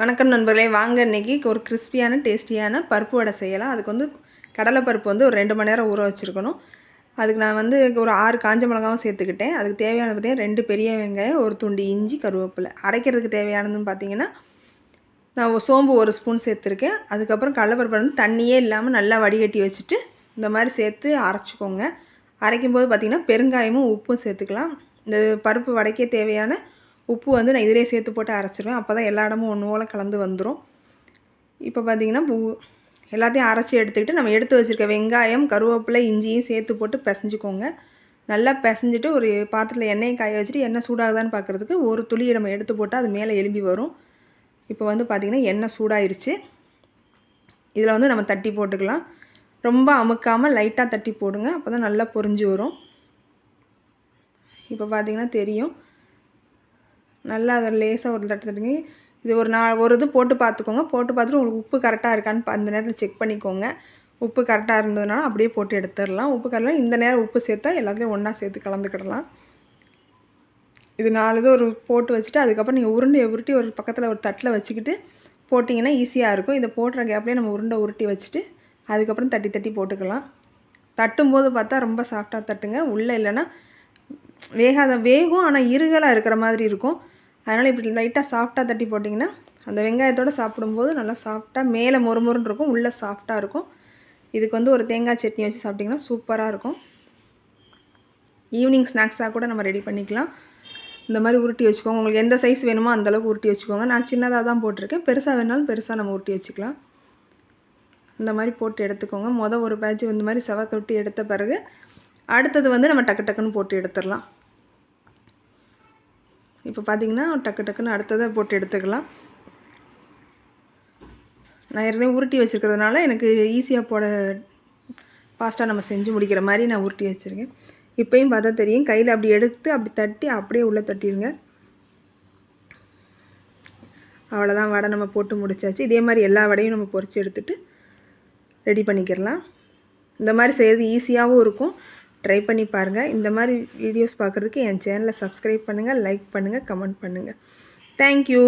வணக்கம் நண்பர்களே. வாங்க இன்றைக்கி ஒரு கிறிஸ்பியான டேஸ்டியான பருப்பு வடை செய்யலாம். அதுக்கு வந்து கடலைப்பருப்பு வந்து ஒரு ரெண்டு மணி நேரம் ஊற வச்சுருக்கணும். அதுக்கு நான் வந்து ஒரு ஆறு காஞ்ச மிளகாவும் சேர்த்துக்கிட்டேன். அதுக்கு தேவையானது பார்த்தீங்கன்னா ரெண்டு பெரிய வெங்காயம் ஒரு துண்டு இஞ்சி கருவேப்பிலை. அரைக்கிறதுக்கு தேவையானதுன்னு பார்த்தீங்கன்னா நான் ஒரு சோம்பு ஒரு ஸ்பூன் சேர்த்துருக்கேன். அதுக்கப்புறம் கடலைப்பருப்பு வந்து தண்ணியே இல்லாமல் நல்லா வடிகட்டி வச்சுட்டு இந்த மாதிரி சேர்த்து அரைச்சிக்கோங்க. அரைக்கும்போது பார்த்திங்கன்னா பெருங்காயமும் உப்பும் சேர்த்துக்கலாம். இந்த பருப்பு வடைக்கே தேவையான உப்பு வந்து நான் இதிலே சேர்த்து போட்டு அரைச்சிருவேன். அப்போ தான் எல்லா இடமும் ஒன்று போல் கலந்து வந்துடும் இப்போ பார்த்தீங்கன்னா பூ எல்லாத்தையும் அரைச்சி எடுத்துக்கிட்டு நம்ம எடுத்து வச்சுருக்க வெங்காயம் கருவேப்பிலை இஞ்சியும் சேர்த்து போட்டு பிசைஞ்சுக்கோங்க. நல்லா பிசைஞ்சிட்டு ஒரு பாத்திரத்தில் எண்ணெயை காய வச்சுட்டு எண்ணெய் சூடாகுதான்னு பார்க்குறதுக்கு ஒரு துளியை நம்ம எடுத்து போட்டால் அது மேலே எலும்பி வரும். இப்போ வந்து பார்த்திங்கன்னா எண்ணெய் சூடாயிருச்சு. இதில் வந்து நம்ம தட்டி போட்டுக்கலாம். ரொம்ப அமுக்காமல் லைட்டாக தட்டி போடுங்க. அப்போ தான் நல்லா பொரிஞ்சு வரும். இப்போ பார்த்தீங்கன்னா தெரியும். நல்லா அதை லேசாக ஒரு தட்டு தட்டுங்க. இது ஒரு நாள் ஒரு இது போட்டு பார்த்துக்கோங்க. போட்டு பார்த்துட்டு உங்களுக்கு உப்பு கரெக்டாக இருக்கான்னு அந்த நேரத்தில் செக் பண்ணிக்கோங்க. உப்பு கரெக்டாக இருந்ததுனால அப்படியே போட்டு எடுத்துடலாம். உப்பு கரெக்டாக இந்த நேரம் உப்பு சேர்த்தா எல்லாத்துலேயும் ஒன்றா சேர்த்து கலந்துக்கிடலாம். இது நாலு இது ஒரு போட்டு வச்சுட்டு அதுக்கப்புறம் நீங்கள் உருண்டையை உருட்டி ஒரு பக்கத்தில் ஒரு தட்டில் வச்சுக்கிட்டு போட்டிங்கன்னா ஈஸியாக இருக்கும். இதை போடுற கேப்லேயே நம்ம உருண்டை உருட்டி வச்சுட்டு அதுக்கப்புறம் தட்டி தட்டி போட்டுக்கலாம். தட்டும்போது பார்த்தா ரொம்ப சாஃப்டாக தட்டுங்க. உள்ளே இல்லைன்னா வேகாத வேகும் ஆனால் இருகலாக இருக்கிற மாதிரி இருக்கும். அதனால் இப்படி லைட்டாக சாஃப்டாக தட்டி போட்டிங்கன்னா அந்த வெங்காயத்தோடு சாப்பிடும்போது நல்லா சாஃப்டாக மேலே மொறுமொறுன்னு இருக்கும் உள்ளே சாஃப்டாக இருக்கும். இதுக்கு வந்து ஒரு தேங்காய் சட்னி வச்சு சாப்பிட்டிங்கன்னா சூப்பராக இருக்கும். ஈவினிங் ஸ்நாக்ஸாக கூட நம்ம ரெடி பண்ணிக்கலாம். இந்த மாதிரி உருட்டி வச்சுக்கோங்க. உங்களுக்கு எந்த சைஸ் வேணுமோ அந்தளவுக்கு உருட்டி வச்சுக்கோங்க. நான் சின்னதாக தான் போட்டிருக்கேன். பெருசாக வேணாலும் பெருசாக நம்ம உருட்டி வச்சுக்கலாம். இந்த மாதிரி போட்டு எடுத்துக்கோங்க. மொதல் ஒரு பேட்ச் இந்த மாதிரி செவ எடுத்த பிறகு அடுத்தது வந்து நம்ம டக்கு டக்குன்னு போட்டு எடுத்துடலாம். இப்போ பார்த்தீங்கன்னா டக்கு டக்குன்னு அடுத்ததை போட்டு எடுத்துக்கலாம். நான் ஏற்கனவே உருட்டி வச்சுருக்கிறதுனால எனக்கு ஈஸியாக போட ஃபாஸ்ட்டாக நம்ம செஞ்சு முடிக்கிற மாதிரி நான் உருட்டி வச்சுருக்கேன். இப்போயும் பார்த்தா தெரியும். கையில் அப்படி எடுத்து அப்படி தட்டி அப்படியே உள்ளே தட்டிடுங்க அவ்வளோதான் வடை நம்ம போட்டு முடிச்சாச்சு. இதே மாதிரி எல்லா வடையும் நம்ம பொரித்து எடுத்துகிட்டு ரெடி பண்ணிக்கிறலாம். இந்த மாதிரி செய்கிறது ஈஸியாகவும் இருக்கும். ட்ரை பண்ணி பாருங்கள் இந்த மாதிரி வீடியோஸ் பார்க்குறதுக்கு என் சேனலை சப்ஸ்கிரைப் பண்ணுங்கள் லைக் பண்ணுங்கள் கமெண்ட் பண்ணுங்கள் தேங்க்யூ